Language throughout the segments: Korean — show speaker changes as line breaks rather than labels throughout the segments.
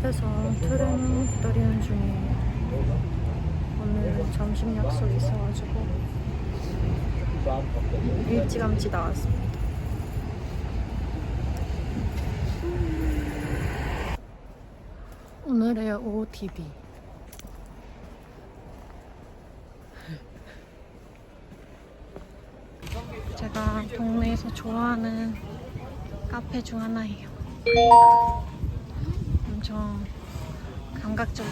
앞에서 트램 기다리는 중이에요. 오늘 점심 약속이 있어가지고 일찌감치 나왔습니다. 오늘의 OOTD 제가 동네에서 좋아하는 카페 중 하나예요. 감각적이고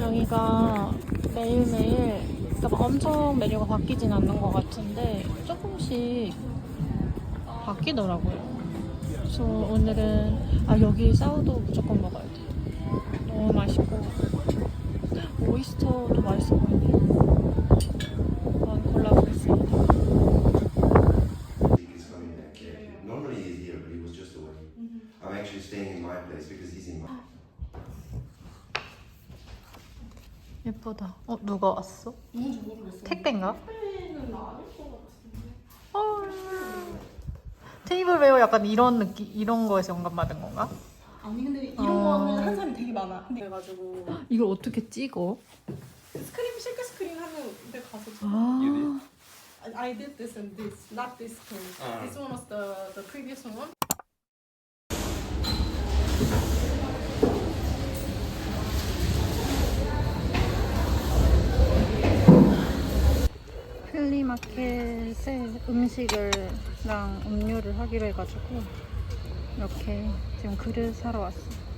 여기가 매일매일 그러니까 막 엄청 메뉴가 바뀌진 않는 것 같은데 조금씩 바뀌더라고요. 그래서 오늘은 아 여기 사우도 무조건 먹어야 돼. 너무 맛있고 오이스터도 맛있어 보이네요. 한번 골라보겠습니다.
He's coming back here. Normally he's here, but he was just away. I'm actually staying in my place because he's in my.
예쁘다. 어 누가 왔어?
누군지 모르겠어.
택배인가?
택배는 아닐 것 같은데.
헐. 테이블 웨어 약간 이런 느낌 이런 거에서 영감 받은 건가?
아니 근데 이런
어.
거는 한 사람이 되게 많아. 근데 그래가지고
이걸 어떻게 찍어?
스크린 실크 데 가서 찍어.
아.
I did this and this, not this one.
Ah.
This one was the the previous one.
플리마켓에 음식을랑 음료를 하기로 해가지고 이렇게 지금 그릇 사러 왔어요.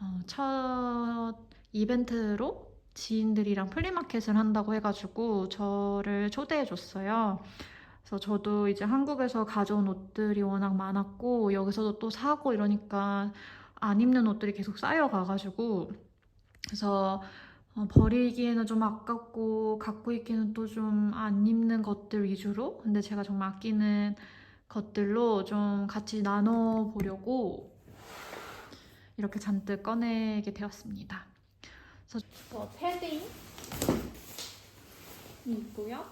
어, 첫 이벤트로 지인들이랑 플리마켓을 한다고 해가지고 저를 초대해 줬어요. 그래서 저도 이제 한국에서 가져온 옷들이 워낙 많았고 여기서도 또 사고 이러니까 안 입는 옷들이 계속 쌓여가가지고 그래서 어, 버리기에는 좀 아깝고 갖고 있기는 또 좀 안 입는 것들 위주로 근데 제가 정말 아끼는 것들로 좀 같이 나눠 보려고 이렇게 잔뜩 꺼내게 되었습니다. 그래서 뭐 패딩 있고요.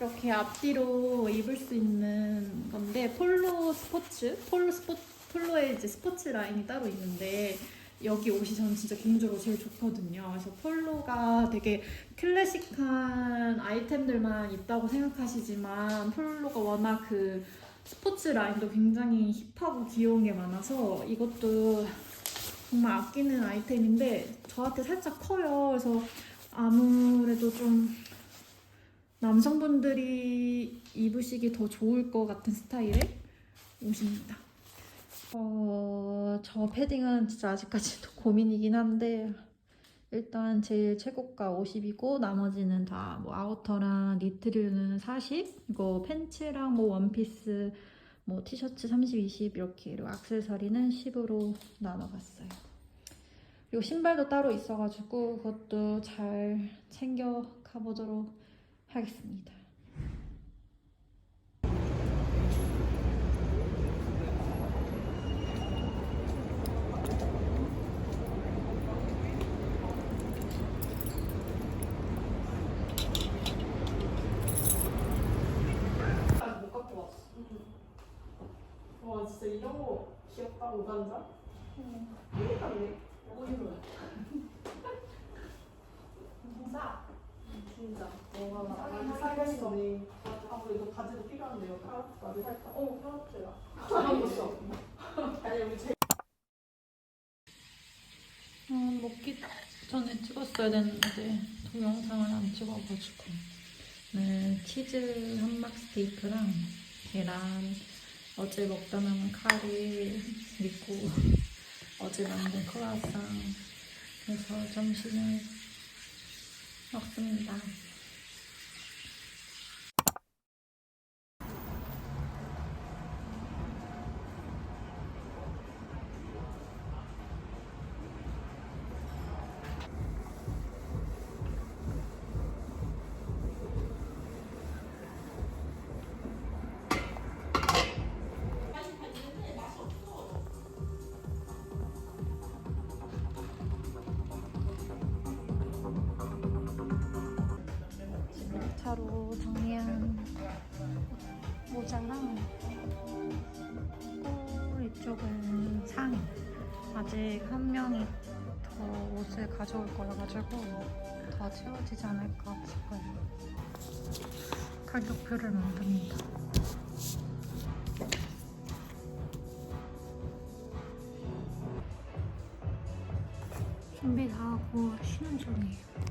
이렇게 앞뒤로 입을 수 있는 건데 폴로 스포츠, 폴로 스포 폴로의 이제 스포츠 라인이 따로 있는데 여기 옷이 저는 진짜 개인적으로 제일 좋거든요. 그래서 폴로가 되게 클래식한 아이템들만 있다고 생각하시지만 폴로가 워낙 그 스포츠 라인도 굉장히 힙하고 귀여운 게 많아서 이것도 정말 아끼는 아이템인데 저한테 살짝 커요. 그래서 아무래도 좀 남성분들이 입으시기 더 좋을 것 같은 스타일의 옷입니다. 어, 저 패딩은 진짜 아직까지도 고민이긴 한데 일단 제일 최고가 50이고 나머지는 다 뭐 아우터랑 니트류는 40, 이거 팬츠랑 뭐 원피스, 뭐 티셔츠 30, 20 이렇게 그리고 액세서리는 10으로 나눠봤어요. 그리고 신발도 따로 있어가지고 그것도 잘 챙겨 가보도록 하겠습니다.
아직 못 갖고 왔어. 와 진짜 이런 거 귀엽다 오간자. 이게 같네. 오이로. 진짜. 진짜. 뭔가 많이 사겠어네. 아 그리고 이거 바지도 필요한데요. 카라트 바지 살까? 어 카라트야. 잘 입었어. 아니 우리 제
어, 먹기 전에 찍었어야 됐는데 동영상을 안 찍어가지고 네, 치즈 함박 스테이크랑 계란 어제 먹다 남은 카레 그리고 어제 만든 크라상 그래서 점심을 먹습니다. 아직 한 명이 더 옷을 가져올 거여가지고 더 채워지지 않을까 싶어요. 가격표를 만듭니다. 준비 다 하고 쉬는 중이에요.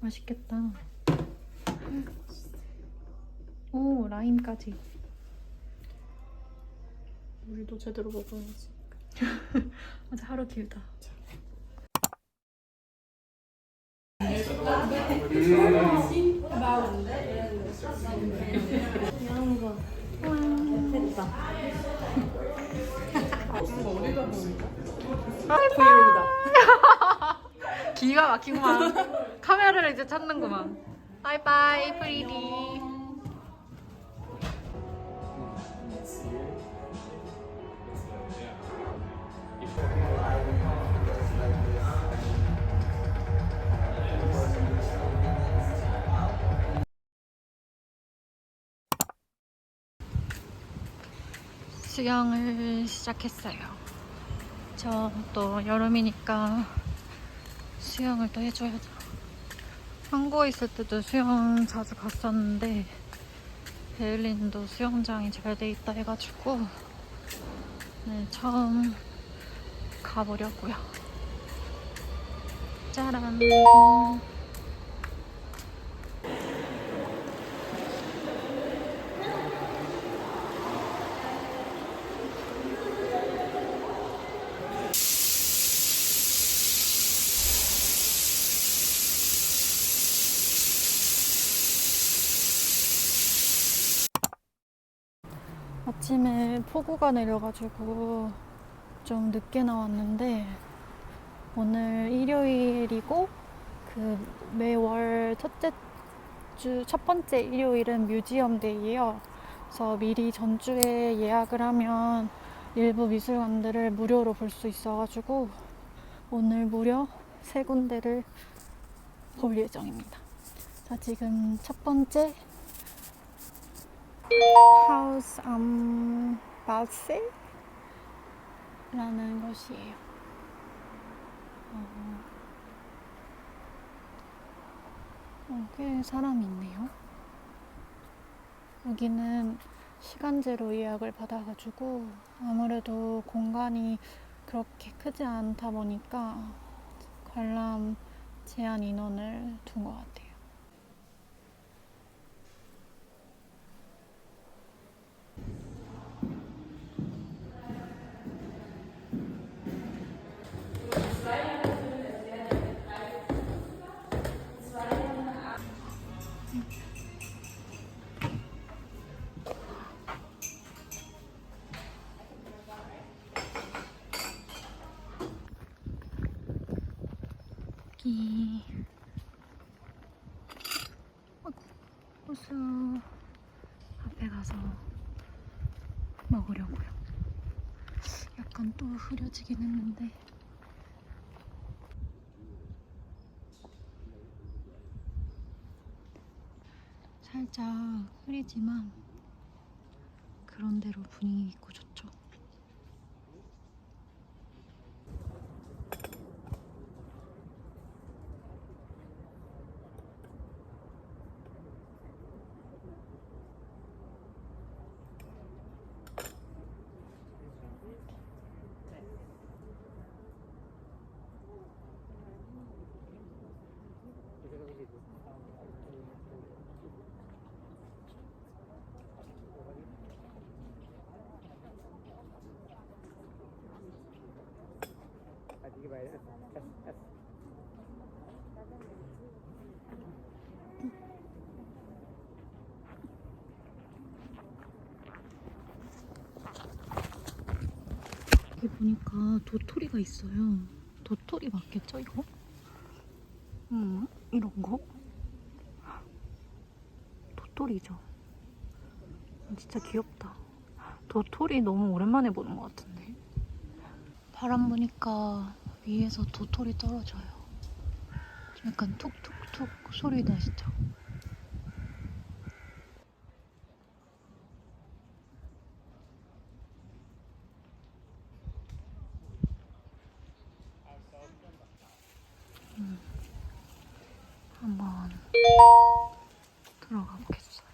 맛있겠다. 오, 라임까지.
우리도 제대로 먹어야지.
맞아, 하루 길다.
브이로그다.
기가 막히구만. 카메라를 이제 찾는구만. 바이바이, 프리디. 수영을 시작했어요. 저 또 여름이니까 수영을 또 해줘야죠. 한국에 있을 때도 수영 자주 갔었는데 베를린도 수영장이 잘 돼 있다 해가지고 네, 처음 가보려고요. 짜란. 아침에 폭우가 내려가지고 좀 늦게 나왔는데 오늘 일요일이고 그 매월 첫째 주 첫 번째 일요일은 뮤지엄 데이예요. 그래서 미리 전주에 예약을 하면 일부 미술관들을 무료로 볼 수 있어가지고 오늘 무려 세 군데를 볼 예정입니다. 자, 지금 첫 번째 하우스 암 바우셀 라는 곳이에요. 어, 어, 꽤 사람이 있네요. 여기는 시간제로 예약을 받아가지고 아무래도 공간이 그렇게 크지 않다 보니까 관람 제한 인원을 둔 것 같아요. 약간 또 흐려지긴 했는데. 살짝 흐리지만 그런대로 분위기 있고 좋 여기 보니까 도토리가 있어요. 도토리 맞겠죠, 이거? 음, 이런 거? 도토리죠. 진짜 귀엽다. 도토리 너무 오랜만에 보는 것 같은데. 바람 보니까 위에서 도토리 떨어져요. 약간 툭툭툭 소리 나시죠? 음, 한번 들어가 보겠어요.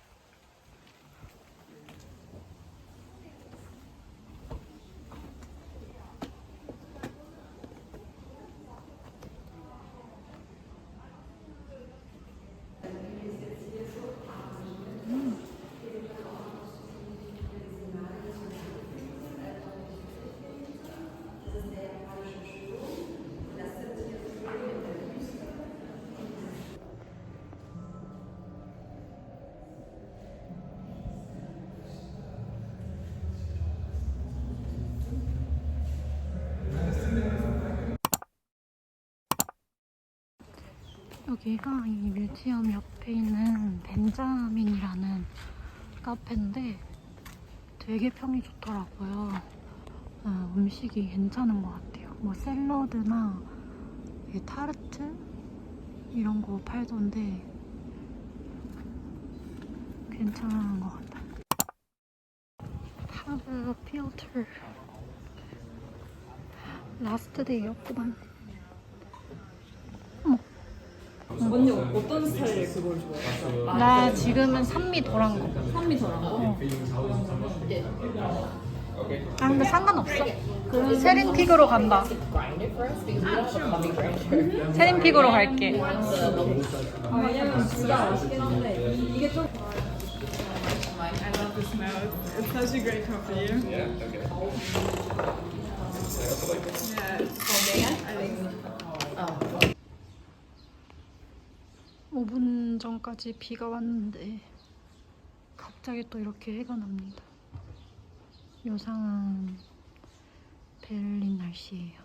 여기가 이 뮤지엄 옆에 있는 벤자민이라는 카페인데 되게 평이 좋더라고요. 어, 음식이 괜찮은 것 같아요. 뭐 샐러드나 이 타르트 이런 거 팔던데 괜찮은 것 같아요. 하브 필터 라스트 데이였구만.
언니 어떤 스타일의 그걸 좋아해?
나 지금은 산미 덜한 거.
산미 저런 거?
아 근데 상관없어. 세린픽으로 간다. 세린픽으로 갈게.
아, 왜냐면 진짜 맛있긴 한데 이- 이게 좀
I love the smell. It's such a great coffee. Yeah, okay. Yeah. I think so.
5분 전까지 비가 왔는데 갑자기 또 이렇게 해가 납니다. 요상한 베를린 날씨예요.